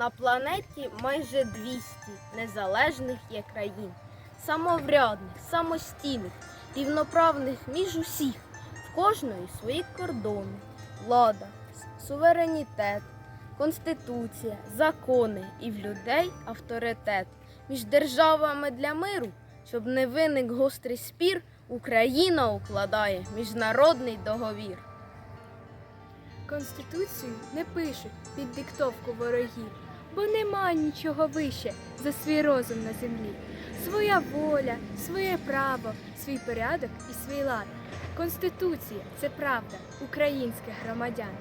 На планеті майже 200 незалежних є країн, самоврядних, самостійних, рівноправних між усіх, в кожної свої кордони, влада, суверенітет, конституція, закони і в людей авторитет. Між державами для миру, щоб не виник гострий спір, Україна укладає міжнародний договір. Конституцію не пишуть під диктовку ворогів, бо нема нічого вище за свій розум на землі. Своя воля, своє право, свій порядок і свій лад. Конституція це правда українських громадян.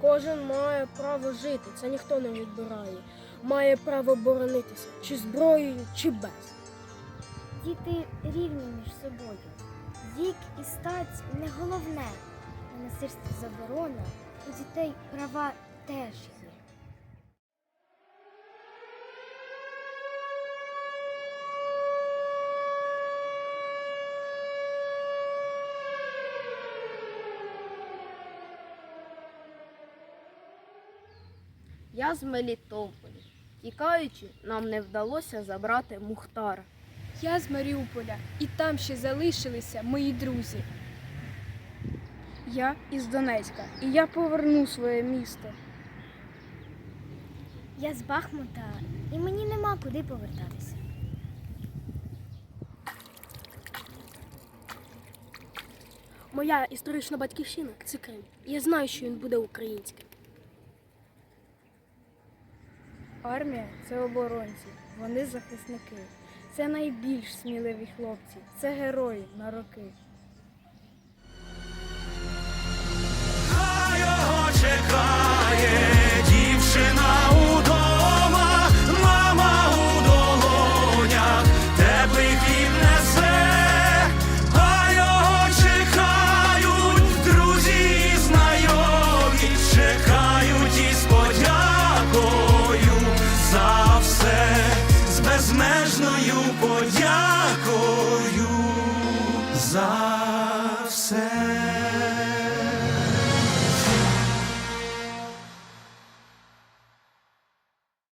Кожен має право жити, це ніхто не відбирає. Має право боронитися, чи зброєю, чи без. Діти рівні між собою. Вік і стать не головне. На насильство заборона, у дітей права теж є. Я з Мелітополя. Тікаючи, нам не вдалося забрати Мухтара. Я з Маріуполя, і там ще залишилися мої друзі. Я із Донецька, і я поверну своє місто. Я з Бахмута, і мені нема куди повертатися. Моя історична батьківщина це Крим. Я знаю, що він буде українським. Армія це оборонці, вони захисники. Це найбільш сміливі хлопці, це герої на роки. Безмежною подякою за все.